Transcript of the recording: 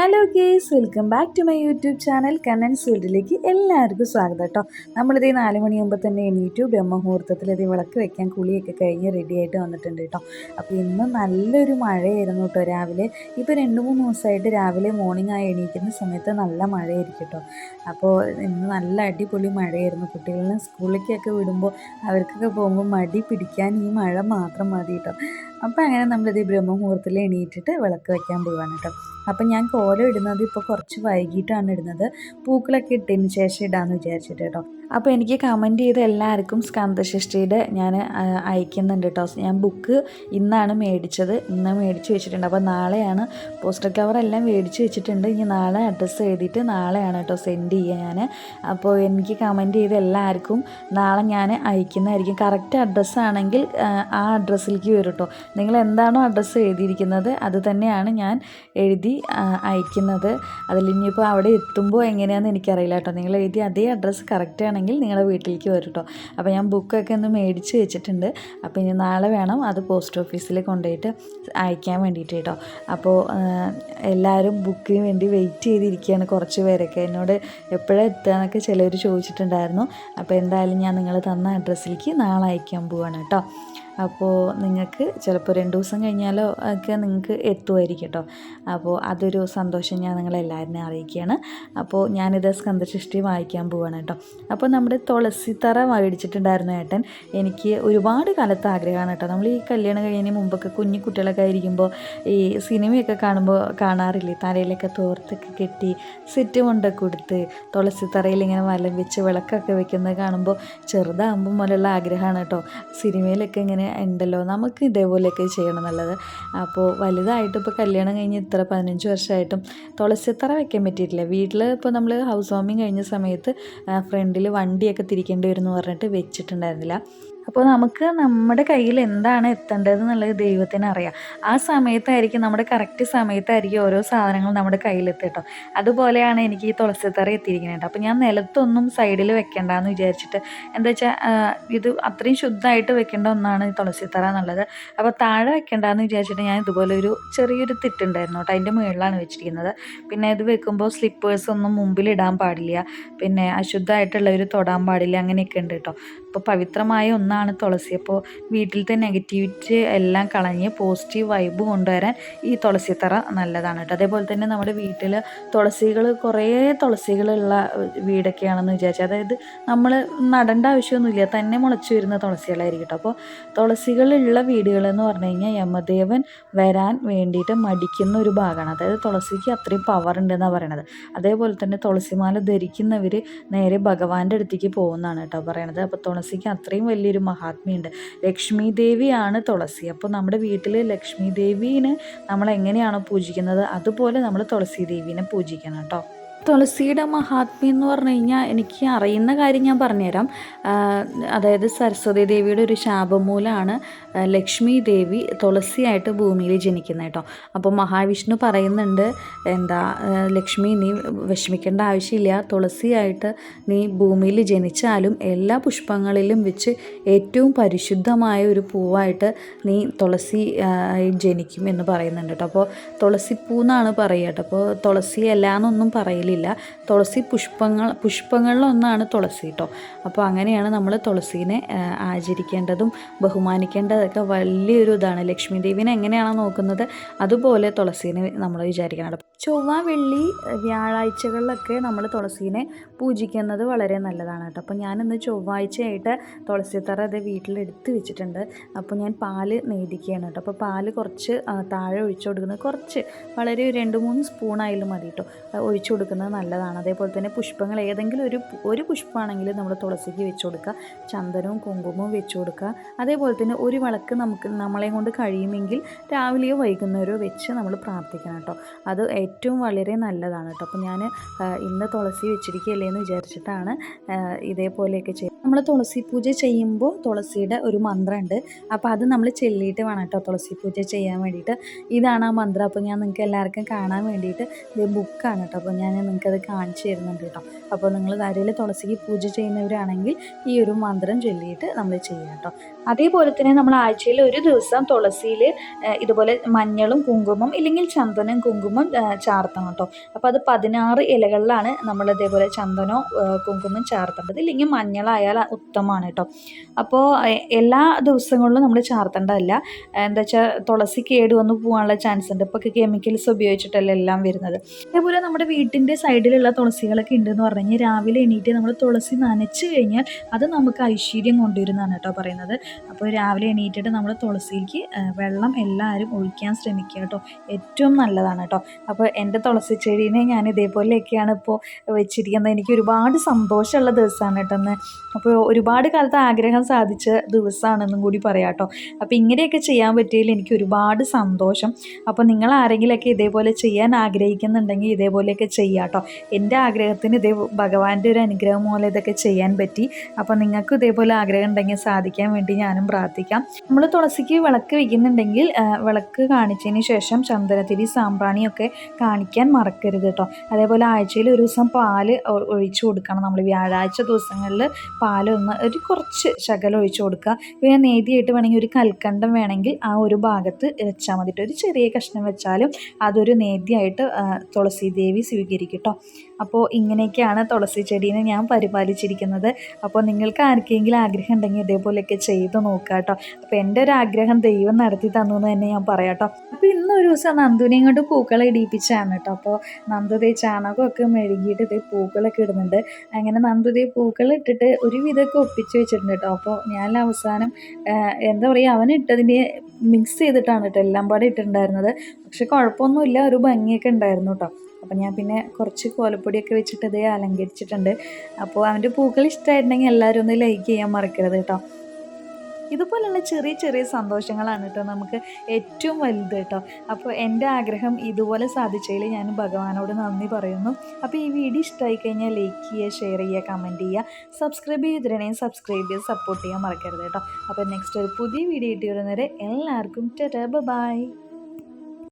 Hello guys welcome back to my YouTube channel Kannan's വേൾഡിലേക്ക് എല്ലാവർക്കും സ്വാഗതം കേട്ടോ നമ്മളിത് നാല് മണിയാകുമ്പോൾ തന്നെ എണീറ്റു ബ്രഹ്മമുഹൂർത്തത്തിൽ ഇത് വിളക്ക് വെക്കാൻ കുളിയൊക്കെ കഴിഞ്ഞ് റെഡിയായിട്ട് വന്നിട്ടുണ്ട് കേട്ടോ അപ്പോൾ ഇന്ന് നല്ലൊരു മഴയായിരുന്നു കേട്ടോ രാവിലെ. ഇപ്പോൾ രണ്ട് മൂന്ന് ദിവസമായിട്ട് രാവിലെ മോർണിംഗ് ആയി എണീക്കുന്ന സമയത്ത് നല്ല മഴയായിരിക്കും കേട്ടോ അപ്പോൾ ഇന്ന് നല്ല അടിപൊളി മഴയായിരുന്നു. കുട്ടികളെ സ്കൂളിലേക്കൊക്കെ വിടുമ്പോൾ അവർക്കൊക്കെ പോകുമ്പോൾ മടി പിടിക്കാൻ ഈ മഴ മാത്രം മതി കേട്ടോ അപ്പോൾ അങ്ങനെ നമ്മളിത് ബ്രഹ്മമുഹൂർത്തത്തിൽ എണീറ്റിട്ട് വിളക്ക് വയ്ക്കാൻ പോവാണ് കേട്ടോ അപ്പം ഞാൻ കോലം ഇടുന്നത് ഇപ്പോൾ കുറച്ച് വൈകിട്ടാണ് ഇടുന്നത്. പൂക്കളൊക്കെ ഇട്ടതിന് ശേഷം ഇടാമെന്ന് വിചാരിച്ചിട്ട് കേട്ടോ അപ്പോൾ എനിക്ക് കമന്റ് ചെയ്ത എല്ലാവർക്കും സ്കന്ദഷ്ടിയുടെ ഞാൻ അയക്കുന്നുണ്ട് കേട്ടോ ഞാൻ ബുക്ക് ഇന്നാണ് മേടിച്ചത്. ഇന്ന് മേടിച്ച് വെച്ചിട്ടുണ്ട്. അപ്പോൾ നാളെയാണ്. പോസ്റ്റർ കവർ എല്ലാം മേടിച്ച് വെച്ചിട്ടുണ്ട്. ഇനി നാളെ അഡ്രസ്സ് എഴുതിയിട്ട് നാളെയാണ് കേട്ടോ സെൻഡ് ചെയ്യുക ഞാൻ അപ്പോൾ എനിക്ക് കമന്റ് ചെയ്ത എല്ലാവർക്കും നാളെ ഞാൻ അയക്കുന്നതായിരിക്കും. കറക്റ്റ് അഡ്രസ്സാണെങ്കിൽ ആ അഡ്രസ്സിലേക്ക് വരും കേട്ടോ നിങ്ങൾ എന്താണോ അഡ്രസ്സ് എഴുതിയിരിക്കുന്നത് അത് തന്നെയാണ് ഞാൻ എഴുതി അയക്കുന്നത്. അതിൽ ഇനിയിപ്പോൾ അവിടെ എത്തുമ്പോൾ എങ്ങനെയാണെന്ന് എനിക്കറിയില്ല കേട്ടോ. നിങ്ങൾ എഴുതിയ അതേ അഡ്രസ്സ് കറക്റ്റ് ആണെങ്കിൽ നിങ്ങളുടെ വീട്ടിലേക്ക് വരും കേട്ടോ. അപ്പോൾ ഞാൻ ബുക്കൊക്കെ ഒന്ന് മേടിച്ച് വെച്ചിട്ടുണ്ട്. അപ്പോൾ ഇനി നാളെ വേണം അത് പോസ്റ്റ് ഓഫീസിൽ കൊണ്ടുപോയിട്ട് അയക്കാൻ വേണ്ടിയിട്ട് കേട്ടോ. അപ്പോൾ എല്ലാവരും ബുക്കിന് വേണ്ടി വെയിറ്റ് ചെയ്തിരിക്കുകയാണ് കുറച്ച് പേരൊക്കെ. എന്നോട് എപ്പോഴാണ് എത്തുക എന്നൊക്കെ ചിലർ ചോദിച്ചിട്ടുണ്ടായിരുന്നു. അപ്പോൾ എന്തായാലും ഞാൻ നിങ്ങൾ തന്ന അഡ്രസ്സിലേക്ക് നാളെ അയക്കാൻ പോവാണ് കേട്ടോ. അപ്പോൾ നിങ്ങൾക്ക് ചിലപ്പോൾ രണ്ട് ദിവസം കഴിഞ്ഞാലോ ഒക്കെ നിങ്ങൾക്ക് എത്തുമായിരിക്കും കേട്ടോ. അപ്പോൾ അതൊരു സന്തോഷം ഞാൻ നിങ്ങളെല്ലാവരും അറിയിക്കുകയാണ്. അപ്പോൾ ഞാനിത് സ്കന്ധസൃഷ്ടി വായിക്കാൻ പോവാണ് കേട്ടോ. അപ്പോൾ നമ്മുടെ തുളസിത്തറ മേടിച്ചിട്ടുണ്ടായിരുന്നു ഏട്ടൻ. എനിക്ക് ഒരുപാട് കാലത്ത് ആഗ്രഹമാണ് കേട്ടോ. നമ്മൾ ഈ കല്യാണം കഴിഞ്ഞതിന് മുമ്പൊക്കെ കുഞ്ഞു കുട്ടികളൊക്കെ ആയിരിക്കുമ്പോൾ ഈ സിനിമയൊക്കെ കാണുമ്പോൾ കാണാറില്ലേ? തലയിലൊക്കെ തോർത്തൊക്കെ കെട്ടി സെറ്റ് കൊണ്ടൊക്കെ കൊടുത്ത് തുളസിത്തറയിൽ ഇങ്ങനെ വലം വെച്ച് വിളക്കൊക്കെ വെക്കുന്നത് കാണുമ്പോൾ ചെറുതാകുമ്പോൾ മുതലുള്ള ആഗ്രഹമാണ് കേട്ടോ. സിനിമയിലൊക്കെ ഇങ്ങനെ ഉണ്ടല്ലോ. നമുക്ക് ഇതേപോലെയൊക്കെ ചെയ്യണം എന്നുള്ളത് അപ്പോൾ വലുതായിട്ട് ഇപ്പോൾ കല്യാണം കഴിഞ്ഞ് ഇത്ര പതിനഞ്ച് വർഷമായിട്ടും തുളസിത്തറ വെക്കാൻ പറ്റിയിട്ടില്ല. വീട്ടിൽ ഇപ്പോൾ നമ്മൾ ഹൗസ് വാമിങ് കഴിഞ്ഞ സമയത്ത് ഫ്രണ്ടിൽ വണ്ടിയൊക്കെ തിരിക്കേണ്ടി വരും എന്ന് പറഞ്ഞിട്ട് വെച്ചിട്ടുണ്ടായിരുന്നില്ല. അപ്പോൾ നമുക്ക് നമ്മുടെ കയ്യിൽ എന്താണ് എത്തേണ്ടത് എന്നുള്ളത് ദൈവത്തിന് അറിയാം. ആ സമയത്തായിരിക്കും നമ്മുടെ കറക്റ്റ് സമയത്തായിരിക്കും ഓരോ സാധനങ്ങൾ നമ്മുടെ കയ്യിലെത്തുക കേട്ടോ. അതുപോലെയാണ് എനിക്ക് ഈ തുളസിത്തറ എത്തിയിരിക്കുന്നത് അപ്പോൾ ഞാൻ നിലത്തൊന്നും സൈഡിൽ വെക്കേണ്ടെന്ന് വിചാരിച്ചിട്ട് എന്താ വെച്ചാൽ ഇത് അത്രയും ശുദ്ധമായിട്ട് വെക്കേണ്ട ഒന്നാണ് ഈ തുളസിത്തറ എന്നുള്ളത്. അപ്പോൾ താഴെ വെക്കേണ്ടെന്ന് വിചാരിച്ചിട്ട് ഞാൻ ഇതുപോലെ ഒരു ചെറിയൊരു തിട്ടുണ്ടായിരുന്നു കേട്ടോ. അതിന്റെ മുകളിലാണ് വെച്ചിരിക്കുന്നത്. പിന്നെ ഇത് വെക്കുമ്പോൾ സ്ലിപ്പേഴ്സ് ഒന്നും മുമ്പിൽ ഇടാൻ പാടില്ല. പിന്നെ അശുദ്ധമായിട്ടുള്ളവർ തൊടാൻ പാടില്ല. അങ്ങനെയൊക്കെ ഉണ്ട് കേട്ടോ. അപ്പോൾ പവിത്രമായ ഒന്നാണ് തുളസി. അപ്പോൾ വീട്ടിലത്തെ നെഗറ്റിവിറ്റി എല്ലാം കളഞ്ഞ് പോസിറ്റീവ് വൈബ് കൊണ്ടുവരാൻ ഈ തുളസിത്തറ നല്ലതാണ് കേട്ടോ അതേപോലെ തന്നെ നമ്മുടെ വീട്ടിൽ തുളസികൾ കുറേ തുളസികളുള്ള വീടൊക്കെയാണെന്ന് വിചാരിച്ചാൽ അതായത് നമ്മൾ നടേണ്ട ആവശ്യമൊന്നുമില്ല തന്നെ മുളച്ചു വരുന്ന തുളസികളായിരിക്കും കേട്ടോ അപ്പോൾ തുളസികളുള്ള വീടുകളെന്ന് പറഞ്ഞു കഴിഞ്ഞാൽ യമദേവൻ വരാൻ വേണ്ടിയിട്ട് മടിക്കുന്ന ഒരു ഭാഗമാണ്. അതായത് തുളസിക്ക് അത്രയും പവർ ഉണ്ടെന്നാണ് പറയണത്. അതേപോലെ തന്നെ തുളസിമാല ധരിക്കുന്നവർ നേരെ ഭഗവാന്റെ അടുത്തേക്ക് പോകുന്നതാണ് കേട്ടോ പറയണത്. അപ്പോൾ തുളസിക്ക് അത്രയും വലിയൊരു മഹാത്മ്യമുണ്ട് ലക്ഷ്മി ദേവിയാണ് തുളസി. അപ്പോൾ നമ്മുടെ വീട്ടിൽ ലക്ഷ്മി ദേവീനെ നമ്മൾ എങ്ങനെയാണോ പൂജിക്കുന്നത് അതുപോലെ നമ്മൾ തുളസി ദേവീനെ പൂജിക്കണം കേട്ടോ. തുളസിയുടെ മഹാത്മ്യം എന്ന് പറഞ്ഞു കഴിഞ്ഞാൽ എനിക്ക് അറിയുന്ന കാര്യം ഞാൻ പറഞ്ഞുതരാം. അതായത് സരസ്വതി ദേവിയുടെ ഒരു ശാപമൂലമാണ് ലക്ഷ്മി ദേവി തുളസിയായിട്ട് ഭൂമിയിൽ ജനിക്കുന്നത് കേട്ടോ. അപ്പോൾ മഹാവിഷ്ണു പറയുന്നുണ്ട് എന്താ ലക്ഷ്മി നീ വിഷമിക്കേണ്ട ആവശ്യമില്ല. തുളസിയായിട്ട് നീ ഭൂമിയിൽ ജനിച്ചാലും എല്ലാ പുഷ്പങ്ങളിലും വെച്ച് ഏറ്റവും പരിശുദ്ധമായ ഒരു പൂവായിട്ട് നീ തുളസി ജനിക്കും എന്ന് പറയുന്നുണ്ട് കേട്ടോ. അപ്പോൾ തുളസിപ്പൂ എന്നാണ് പറയുക കേട്ടോ. അപ്പോൾ തുളസി അല്ല എന്നൊന്നും പറയില്ല. ഇല്ല തുളസി പുഷ്പങ്ങൾ പുഷ്പങ്ങളിലൊന്നാണ് തുളസി കേട്ടോ അപ്പോൾ അങ്ങനെയാണ് നമ്മൾ തുളസീനെ ആചരിക്കേണ്ടതും ബഹുമാനിക്കേണ്ടതൊക്കെ വലിയൊരു ഇതാണ്. ലക്ഷ്മി ദേവിനെ എങ്ങനെയാണോ നോക്കുന്നത് അതുപോലെ തുളസീനെ നമ്മൾ വിചാരിക്കണം. ചൊവ്വ വെള്ളി വ്യാഴാഴ്ചകളിലൊക്കെ നമ്മൾ തുളസീനെ പൂജിക്കുന്നത് വളരെ നല്ലതാണ് കേട്ടോ അപ്പോൾ ഞാനിന്ന് ചൊവ്വാഴ്ചയായിട്ട് തുളസിത്തറ അത് വീട്ടിലെടുത്ത് വെച്ചിട്ടുണ്ട്. അപ്പോൾ ഞാൻ പാൽ നെയ്തിക്കുകയാണ് കേട്ടോ അപ്പോൾ പാൽ കുറച്ച് താഴെ ഒഴിച്ചു കൊടുക്കുന്നത് കുറച്ച് വളരെ രണ്ട് മൂന്ന് സ്പൂണായാലും മതി കേട്ടോ ഒഴിച്ചു കൊടുക്കുന്നത് നല്ലതാണ്. അതേപോലെ തന്നെ പുഷ്പങ്ങൾ ഏതെങ്കിലും ഒരു ഒരു പുഷ്പമാണെങ്കിലും നമ്മൾ തുളസിക്ക് വെച്ച് കൊടുക്കുക. ചന്ദനവും കുങ്കുമവും വെച്ച് കൊടുക്കുക. അതേപോലെ തന്നെ ഒരു വിളക്ക് നമുക്ക് നമ്മളെ കൊണ്ട് കഴിയുമെങ്കിൽ രാവിലെയോ വൈകുന്നേരമോ വെച്ച് നമ്മൾ പ്രാർത്ഥിക്കണം കേട്ടോ. അത് ഏറ്റവും വളരെ നല്ലതാണ് കേട്ടോ. അപ്പോൾ ഞാൻ ഇന്ന് തുളസി വെച്ചിരിക്കുകയല്ലേ എന്ന് വിചാരിച്ചിട്ടാണ് ഇതേപോലെയൊക്കെ ചെയ്യുന്നത് നമ്മൾ തുളസി പൂജ ചെയ്യുമ്പോൾ തുളസിയുടെ ഒരു മന്ത്രമുണ്ട്. അപ്പോൾ അത് നമ്മൾ ചെല്ലിയിട്ട് വേണം കേട്ടോ തുളസി പൂജ ചെയ്യാൻ വേണ്ടിയിട്ട്. ഇതാണ് ആ മന്ത്രം. അപ്പോൾ ഞാൻ നിങ്ങൾക്ക് എല്ലാവർക്കും കാണാൻ വേണ്ടിയിട്ട് ഇത് ബുക്കാണ് കേട്ടോ. അപ്പോൾ ഞാൻ നിങ്ങൾക്കത് കാണിച്ചു തരുന്നുണ്ട് കേട്ടോ. അപ്പോൾ നിങ്ങൾ ആരെങ്കിലും തുളസിക്ക് പൂജ ചെയ്യുന്നവരാണെങ്കിൽ ഈ ഒരു മന്ത്രം ചൊല്ലിയിട്ട് നമ്മൾ ചെയ്യാം കേട്ടോ. അതേപോലെ തന്നെ നമ്മൾ ആഴ്ചയിൽ ഒരു ദിവസം തുളസിയിൽ ഇതുപോലെ മഞ്ഞളും കുങ്കുമം ഇല്ലെങ്കിൽ ചന്ദനം കുങ്കുമം ചാർത്തണം കേട്ടോ. അപ്പോൾ അത് പതിനാറ് ഇലകളിലാണ് നമ്മൾ ഇതേപോലെ ചന്ദനോ കുങ്കുമം ചാർത്തേണ്ടത്. ഇല്ലെങ്കിൽ മഞ്ഞളായാൽ ഉത്തമമാണ് കേട്ടോ. അപ്പോൾ എല്ലാ ദിവസങ്ങളിലും നമ്മൾ ചാർത്തേണ്ടതല്ല. എന്താ വെച്ചാൽ തുളസി കേട് വന്ന് പോകാനുള്ള ചാൻസ് ഉണ്ട്. ഇപ്പോൾ കെമിക്കൽസ് ഉപയോഗിച്ചിട്ടല്ല എല്ലാം വരുന്നത്. അതേപോലെ നമ്മുടെ വീട്ടിന്റെ സൈഡിലുള്ള തുളസികളൊക്കെ ഉണ്ടെന്ന് പറഞ്ഞു കഴിഞ്ഞാൽ രാവിലെ എണീറ്റ് നമ്മൾ തുളസി നനച്ച് കഴിഞ്ഞാൽ അത് നമുക്ക് ഐശ്വര്യം കൊണ്ടുവരുന്നതാണ് കേട്ടോ പറയുന്നത്. അപ്പോൾ രാവിലെ എണീറ്റിട്ട് നമ്മൾ തുളസിക്ക് വെള്ളം എല്ലാവരും ഒഴിക്കാൻ ശ്രമിക്കുക കേട്ടോ. ഏറ്റവും നല്ലതാണ് കേട്ടോ. അപ്പോൾ എന്റെ തുളസി ചെടീനെ ഞാൻ ഇതേപോലെയൊക്കെയാണ് ഇപ്പോൾ വെച്ചിരിക്കുന്നത്. എനിക്ക് ഒരുപാട് സന്തോഷമുള്ള ദിവസമാണ് കേട്ടോ എന്ന് അപ്പോൾ ഒരുപാട് കാലത്ത് ആഗ്രഹം സാധിച്ച ദിവസമാണെന്നും കൂടി പറയാം കേട്ടോ. അപ്പോൾ ഇങ്ങനെയൊക്കെ ചെയ്യാൻ പറ്റിയതിൽ എനിക്ക് ഒരുപാട് സന്തോഷം. അപ്പോൾ നിങ്ങൾ ആരെങ്കിലുമൊക്കെ ഇതേപോലെ ചെയ്യാൻ ആഗ്രഹിക്കുന്നുണ്ടെങ്കിൽ ഇതേപോലെയൊക്കെ ചെയ്യാം കേട്ടോ. എന്റെ ആഗ്രഹത്തിന് ഇതേ ഭഗവാന്റെ ഒരു അനുഗ്രഹം മൂലം ഇതൊക്കെ ചെയ്യാൻ പറ്റി. അപ്പോൾ നിങ്ങൾക്കും ഇതേപോലെ ആഗ്രഹം ഉണ്ടെങ്കിൽ സാധിക്കാൻ വേണ്ടി ഞാനും പ്രാർത്ഥിക്കാം. നമ്മൾ തുളസിക്ക് വിളക്ക് വയ്ക്കുന്നുണ്ടെങ്കിൽ വിളക്ക് കാണിച്ചതിന് ശേഷം ചന്ദനത്തിരി സാമ്പ്രാണിയൊക്കെ കാണിക്കാൻ മറക്കരുത് കേട്ടോ. അതേപോലെ ആഴ്ചയിൽ ഒരു ദിവസം പാൽ ഒഴിച്ച് കൊടുക്കണം. നമ്മൾ വ്യാഴാഴ്ച ദിവസങ്ങളിൽ പാലൊന്ന് ഒരു കുറച്ച് ശകലം ഒഴിച്ചു കൊടുക്കുക. പിന്നെ നേതിയായിട്ട് വേണമെങ്കിൽ ഒരു കൽക്കണ്ടം വേണമെങ്കിൽ ആ ഒരു ഭാഗത്ത് വെച്ചാൽ മതിയിട്ട് ഒരു ചെറിയ കഷ്ണം വെച്ചാലും അതൊരു നേതിയായിട്ട് തുളസി ദേവി സ്വീകരിക്കും കേട്ടോ. അപ്പോൾ ഇങ്ങനെയൊക്കെയാണ് തുളസി ചെടീനെ ഞാൻ പരിപാലിച്ചിരിക്കുന്നത്. അപ്പോൾ നിങ്ങൾക്ക് ആർക്കെങ്കിലും ആഗ്രഹം ഉണ്ടെങ്കിൽ ഇതേപോലെയൊക്കെ ചെയ്ത് നോക്കുക കേട്ടോ. അപ്പോൾ എന്റെ ഒരു ആഗ്രഹം ദൈവം നടത്തി തന്നു എന്ന് തന്നെ ഞാൻ പറയാം കേട്ടോ. അപ്പോൾ ഇന്നൊരു ദിവസം നന്ദുവിനെയും കൊണ്ട് പൂക്കളെ ഇടിയിപ്പിച്ചാണ് കേട്ടോ. അപ്പോൾ നന്ദു ദേ ചാണകമൊക്കെ മെഴുകിയിട്ട് ഇതേ പൂക്കളൊക്കെ ഇടുന്നുണ്ട്. അങ്ങനെ നന്ദു പൂക്കളിട്ടിട്ട് പൂക്കൾ ഇട്ടിട്ട് ഒരു വിധമൊക്കെ ഒപ്പിച്ച് വെച്ചിട്ടുണ്ട് കേട്ടോ. അപ്പോൾ ഞാൻ അവസാനം എന്താ പറയുക അവൻ ഇട്ടതിന്റെ മിക്സ് ചെയ്തിട്ടാണ് കേട്ടോ എല്ലാം പാടെ ഇട്ടിട്ടുണ്ടായിരുന്നത്. പക്ഷെ കുഴപ്പമൊന്നുമില്ല ഒരു ഭംഗിയൊക്കെ ഉണ്ടായിരുന്നു കേട്ടോ. അപ്പം ഞാൻ പിന്നെ കുറച്ച് കോലപ്പൊടിയൊക്കെ വെച്ചിട്ട് അത് അലങ്കരിച്ചിട്ടുണ്ട്. അപ്പോൾ അവന്റെ പൂക്കൾ ഇഷ്ടമായിട്ടുണ്ടെങ്കിൽ എല്ലാവരും ഒന്ന് ലൈക്ക് ചെയ്യാൻ മറക്കരുത് കേട്ടോ. ഇതുപോലുള്ള ചെറിയ ചെറിയ സന്തോഷങ്ങളാണ് കേട്ടോ നമുക്ക് ഏറ്റവും വലുത് കേട്ടോ. അപ്പോൾ എന്റെ ആഗ്രഹം ഇതുപോലെ സാധിച്ചതിൽ ഞാൻ ഭഗവാനോട് നന്ദി പറയുന്നു. അപ്പോൾ ഈ വീഡിയോ ഇഷ്ടമായി കഴിഞ്ഞാൽ ലൈക്ക് ചെയ്യുക ഷെയർ ചെയ്യുക കമന്റ് ചെയ്യുക സബ്സ്ക്രൈബ് ചെയ്തിട്ടുണ്ടെങ്കിൽ സബ്സ്ക്രൈബ് ചെയ്ത് സപ്പോർട്ട് ചെയ്യാൻ മറക്കരുത് കേട്ടോ. അപ്പോൾ നെക്സ്റ്റ് ഒരു പുതിയ വീഡിയോ ഇട്ട് വരുന്നവരെ എല്ലാവർക്കും ബൈ